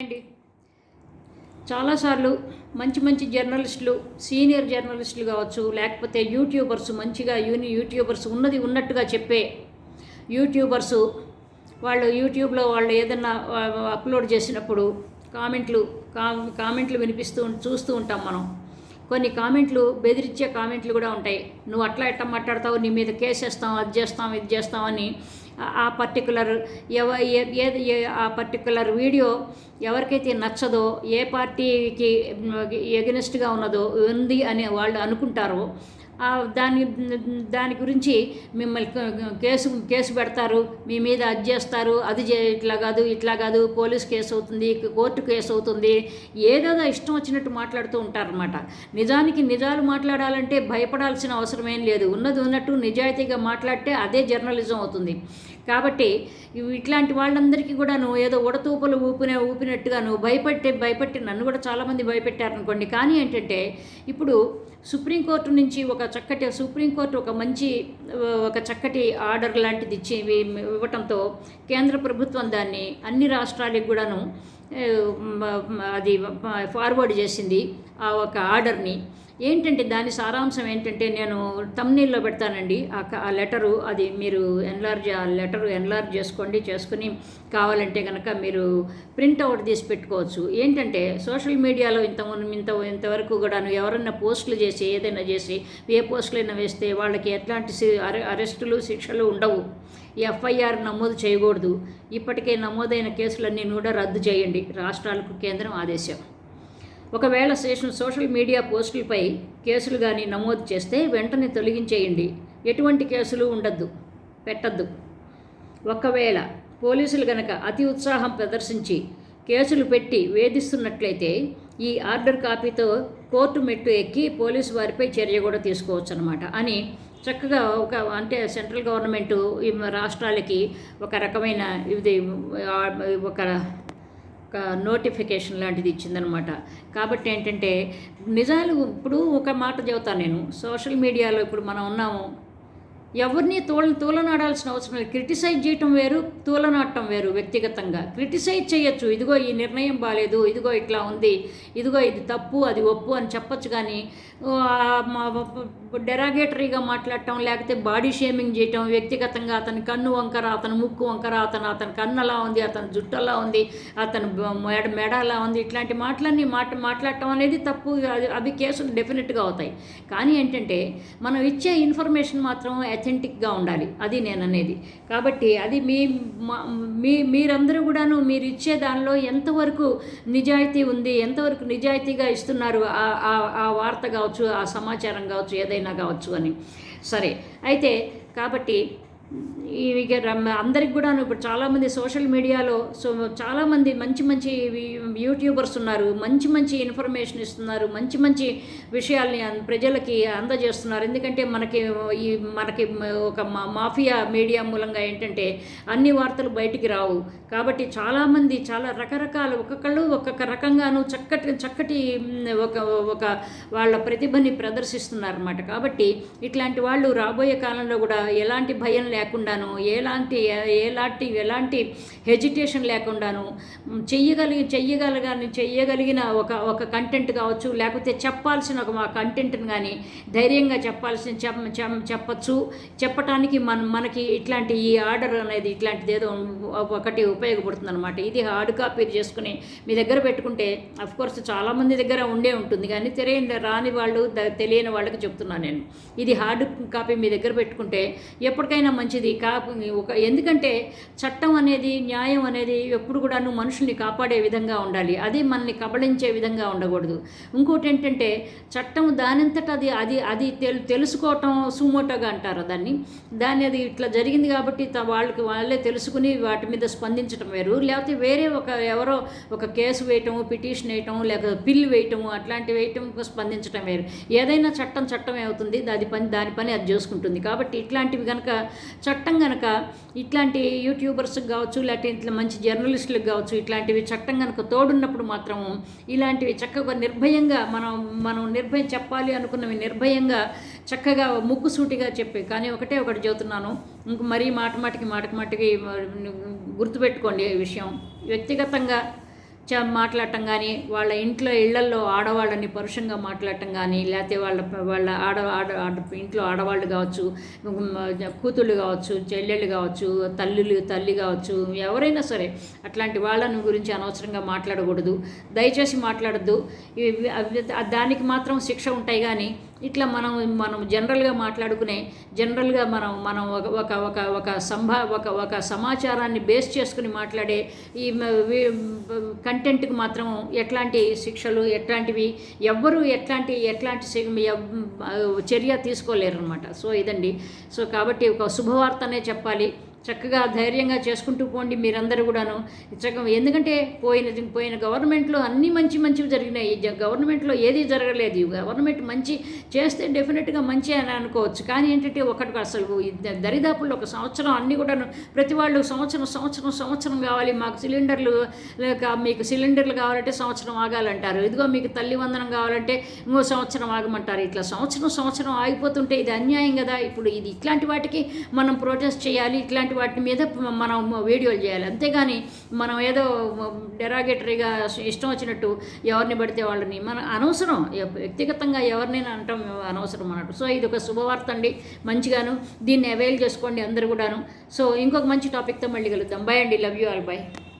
అండి. చాలాసార్లు మంచి మంచి జర్నలిస్టులు సీనియర్ జర్నలిస్టులు కావచ్చు లేకపోతే యూట్యూబర్స్ మంచిగా యూని యూట్యూబర్స్ ఉన్నది ఉన్నట్టుగా చెప్పే యూట్యూబర్స్ వాళ్ళు యూట్యూబ్లో వాళ్ళు ఏదన్నా అప్లోడ్ చేసినప్పుడు కామెంట్లు కా కామెంట్లు వినిపిస్తూ చూస్తూ ఉంటాం మనం. కొన్ని కామెంట్లు బెదిరించే కామెంట్లు కూడా ఉంటాయి నువ్వు అట్లా ఎట్లా మాట్లాడతావు నీ మీద కేసేస్తాం అది చేస్తాం ఇది చేస్తాం అని ఆ- పర్టికులర్ ఎవ ఏ- ఏది ఆ పర్టికులర్ వీడియో ఎవరికైతే నచ్చదో ఏ పార్టీకి ఎగనెస్ట్గా ఉన్నదో ఉంది అని వాళ్ళు అనుకుంటారో దాని దాని గురించి మిమ్మల్ని కేసు కేసు పెడతారు మీ మీద అది చేస్తారు అది చే ఇట్లా కాదు ఇట్లా కాదు పోలీస్ కేసు అవుతుంది కోర్టు కేసు అవుతుంది ఏదేదో ఇష్టం వచ్చినట్టు మాట్లాడుతూ ఉంటారనమాట నిజానికి నిజాలు మాట్లాడాలంటే భయపడాల్సిన అవసరం ఏం లేదు. ఉన్నది ఉన్నట్టు నిజాయితీగా మాట్లాడితే అదే జర్నలిజం అవుతుంది. కాబట్టి ఇట్లాంటి వాళ్ళందరికీ కూడా నువ్వు ఏదో ఉడతూపలు ఊపిన ఊపినట్టుగా నువ్వు భయపెట్టి భయపెట్టి నన్ను కూడా చాలామంది భయపెట్టారనుకోండి. కానీ ఏంటంటే ఇప్పుడు సుప్రీంకోర్టు నుంచి ఒక చక్కటి సుప్రీంకోర్టు ఒక మంచి ఒక చక్కటి ఆర్డర్ లాంటిది ఇచ్చి ఇవ్వటంతో కేంద్ర ప్రభుత్వం దాన్ని అన్ని రాష్ట్రాలకు కూడాను అది ఫార్వర్డ్ చేసింది. ఆ ఒక ఆర్డర్ని ఏంటంటే దాని సారాంశం ఏంటంటే నేను తమ్నీల్లో పెడతానండి. ఆ లెటరు అది మీరు ఎన్లార్జ్ ఆ లెటరు ఎన్లార్జ్ చేసుకోండి చేసుకుని కావాలంటే కనుక మీరు ప్రింట్ అవుట్ తీసి పెట్టుకోవచ్చు. ఏంటంటే సోషల్ మీడియాలో ఇంత ఇంత ఇంతవరకు కూడా ఎవరన్నా పోస్టులు చేసి ఏదైనా చేసి ఏ పోస్టులైనా వేస్తే వాళ్ళకి ఎట్లాంటి అరెస్టులు శిక్షలు ఉండవు. ఎఫ్ఐఆర్ నమోదు చేయకూడదు. ఇప్పటికే నమోదైన కేసులన్నీ కూడా రద్దు చేయండి. రాష్ట్రాలకు కేంద్రం ఆదేశం. ఒకవేళ శేషం సోషల్ మీడియా పోస్టులపై కేసులు కానీ నమోదు చేస్తే వెంటనే తొలగించేయండి. ఎటువంటి కేసులు ఉండద్దు. పెట్టద్దు. ఒకవేళ పోలీసులు గనక అతి ఉత్సాహం ప్రదర్శించి కేసులు పెట్టి వేధిస్తున్నట్లయితే ఈ ఆర్డర్ కాపీతో కోర్టు మెట్టు ఎక్కి పోలీసు వారిపై చర్య కూడా తీసుకోవచ్చు అనమాట అని చక్కగా ఒక అంటే సెంట్రల్ గవర్నమెంట్ ఈ రాష్ట్రాలకి ఒక రకమైన ఇది ఒక నోటిఫికేషన్ లాంటిది ఇచ్చిందనమాట. కాబట్టి ఏంటంటే నిజాలు ఇప్పుడు ఒక మాట చెబుతాను నేను. సోషల్ మీడియాలో ఇప్పుడు మనం ఉన్నాము. ఎవరిని తోల తూలనాడాల్సిన అవసరం లేదు. క్రిటిసైజ్ చేయటం వేరు తూలనాడటం వేరు వ్యక్తిగతంగా. క్రిటిసైజ్ చేయొచ్చు. ఇదిగో ఈ నిర్ణయం బాగాలేదు ఇదిగో ఇట్లా ఉంది ఇదిగో ఇది తప్పు అది ఒప్పు అని చెప్పచ్చు కానీ డెరాగేటరీగా మాట్లాడటం లేకపోతే బాడీ షేమింగ్ చేయటం వ్యక్తిగతంగా అతని కన్ను వంకర అతని ముక్కు వంకర అతను అతని కన్ను అలా ఉంది అతని జుట్టు అలా ఉంది అతని మెడ మెడ అలా ఉంది ఇట్లాంటి మాటలన్నీ మాట మాట్లాడటం అనేది తప్పు అది అవి కేసులు డెఫినెట్గా అవుతాయి. కానీ ఏంటంటే మనం ఇచ్చే ఇన్ఫర్మేషన్ మాత్రం అథెంటిక్గా ఉండాలి. అది నేను అనేది. కాబట్టి అది మీ మీ మీరందరూ కూడాను మీరు ఇచ్చే దానిలో ఎంతవరకు నిజాయితీ ఉంది ఎంతవరకు నిజాయితీగా ఇస్తున్నారు ఆ- ఆ- ఆ వార్త కావచ్చు ఆ సమాచారం కావచ్చు ఏదైనా కావచ్చు అని. సరే అయితే కాబట్టి ఇక అందరికి కూడాను ఇప్పుడు చాలామంది సోషల్ మీడియాలో సో చాలామంది మంచి మంచి యూట్యూబర్స్ ఉన్నారు మంచి మంచి ఇన్ఫర్మేషన్ ఇస్తున్నారు మంచి మంచి విషయాల్ని ప్రజలకి అందజేస్తున్నారు. ఎందుకంటే మనకి ఈ మనకి ఒక మా- మాఫియా మీడియా మూలంగా ఏంటంటే అన్ని వార్తలు బయటికి రావు. కాబట్టి చాలామంది చాలా రకరకాల ఒక్కొక్కళ్ళు ఒక్కొక్క రకంగాను చక్కటి చక్కటి ఒక ఒక వాళ్ళ ప్రతిభని ప్రదర్శిస్తున్నారన్నమాట. కాబట్టి ఇట్లాంటి వాళ్ళు రాబోయే కాలంలో కూడా ఎలాంటి భయం లేకుండా లేకుండాను ఎలాంటి ఎలాంటి ఎలాంటి హెజిటేషన్ లేకుండాను చెయ్యగలిగి చెయ్యగలగాని చెయ్యగలిగిన ఒక ఒక కంటెంట్ కావచ్చు లేకపోతే చెప్పాల్సిన ఒక మా కంటెంట్ని కానీ ధైర్యంగా చెప్పాల్సిన చెప్ చెప్పచ్చు. చెప్పటానికి మన మనకి ఇట్లాంటి ఈ ఆర్డర్ అనేది ఇట్లాంటిది ఏదో ఒకటి ఉపయోగపడుతుంది అనమాట ఇది హార్డ్ కాపీ చేసుకుని మీ దగ్గర పెట్టుకుంటే అఫ్ కోర్స్ చాలామంది దగ్గర ఉండే ఉంటుంది కానీ తెలియని రాని వాళ్ళు తెలియని వాళ్ళకి చెప్తున్నాను నేను. ఇది హార్డ్ కాపీ మీ దగ్గర పెట్టుకుంటే ఎప్పటికైనా మంచిది. కాపు ఒక ఎందుకంటే చట్టం అనేది న్యాయం అనేది ఎప్పుడు కూడాను మనుషుల్ని కాపాడే విధంగా ఉండాలి. అది మనల్ని కబళించే విధంగా ఉండకూడదు. ఇంకోటి ఏంటంటే చట్టం దానంతట అది అది అది తెలు తెలుసుకోవటం సుమోటోగా అంటారు దాన్ని. దాన్ని అది ఇట్లా జరిగింది కాబట్టి వాళ్ళకి వాళ్ళే తెలుసుకుని వాటి మీద స్పందించడం వేరు. లేకపోతే వేరే ఒక ఎవరో ఒక కేసు వేయటము పిటిషన్ వేయటము లేక బిల్ వేయటము అట్లాంటివి వేయటం స్పందించడం వేరు. ఏదైనా చట్టం చట్టమే అవుతుంది. అది పని దాని పని అది చేసుకుంటుంది. కాబట్టి ఇట్లాంటివి కనుక చట్టం కనుక ఇట్లాంటి యూట్యూబర్స్కి కావచ్చు లేకపోతే ఇట్లా మంచి జర్నలిస్టులకు కావచ్చు ఇట్లాంటివి చట్టం కనుక తోడున్నప్పుడు మాత్రం ఇలాంటివి చక్కగా నిర్భయంగా మనం మనం నిర్భయం చెప్పాలి అనుకున్నవి నిర్భయంగా చక్కగా ముక్కుసూటిగా చెప్పి. కానీ ఒకటే ఒకటి చెబుతున్నాను ఇంక మరీ మాట మాటికి మాటకి మాటికి గుర్తుపెట్టుకోండి ఈ విషయం. వ్యక్తిగతంగా మాట్లాడటం కానీ వాళ్ళ ఇంట్లో ఇళ్ళల్లో ఆడవాళ్ళని పరుషంగా మాట్లాడటం కానీ లేకపోతే వాళ్ళ వాళ్ళ ఆడ ఆడ ఇంట్లో ఆడవాళ్ళు కావచ్చు కూతుళ్ళు కావచ్చు చెల్లెళ్ళు కావచ్చు తల్లులు తల్లి కావచ్చు ఎవరైనా సరే అట్లాంటి వాళ్ళని గురించి అనవసరంగా మాట్లాడకూడదు. దయచేసి మాట్లాడద్దు. దానికి మాత్రం శిక్ష ఉంటాయి కానీ ఇట్లా మనం మనం జనరల్గా మాట్లాడుకునే జనరల్గా మనం మనం ఒక ఒక ఒక ఒక సంభా ఒక ఒక సమాచారాన్ని బేస్ చేసుకుని మాట్లాడే ఈ కంటెంట్కి మాత్రం ఎట్లాంటి శిక్షలు ఎట్లాంటివి ఎవ్వరూ ఎట్లాంటి ఎట్లాంటి చర్య తీసుకోలేరు అనమాట సో ఇదండి. సో కాబట్టి ఒక శుభవార్తనే చెప్పాలి. చక్కగా ధైర్యంగా చేసుకుంటూ పోండి మీరందరూ కూడాను. చక్కగా ఎందుకంటే పోయిన పోయిన గవర్నమెంట్లో అన్ని మంచి మంచివి జరిగినాయి. గవర్నమెంట్లో ఏది జరగలేదు. గవర్నమెంట్ మంచి చేస్తే డెఫినెట్గా మంచి అని అనుకోవచ్చు. కానీ ఏంటంటే ఒకటి అసలు దరిదాపుల్లో ఒక సంవత్సరం అన్ని కూడాను ప్రతి వాళ్ళు సంవత్సరం సంవత్సరం సంవత్సరం కావాలి. మాకు సిలిండర్లు లేక మీకు సిలిండర్లు కావాలంటే సంవత్సరం ఆగాలంటారు. ఇదిగో మీకు తల్లి వందనం కావాలంటే ఇంకో సంవత్సరం ఆగమంటారు. ఇట్లా సంవత్సరం సంవత్సరం ఆగిపోతుంటే ఇది అన్యాయం కదా. ఇప్పుడు ఇది ఇట్లాంటి వాటికి మనం ప్రొటెస్ట్ చేయాలి. ఇట్లాంటి వాటి మీద మనం వీడియోలు చేయాలి. అంతేగాని మనం ఏదో డెరాగేటరీగా ఇష్టం వచ్చినట్టు ఎవరిని పడితే వాళ్ళని మన అనవసరం. వ్యక్తిగతంగా ఎవరినైనా అనటం అనవసరం అన్నట్టు. సో ఇది ఒక శుభవార్త అండి. మంచిగాను దీన్ని అవైల్ చేసుకోండి అందరు కూడాను. సో ఇంకొక మంచి టాపిక్తో మళ్ళీ కలుద్దాం. బాయ్ అండి. Love you all bye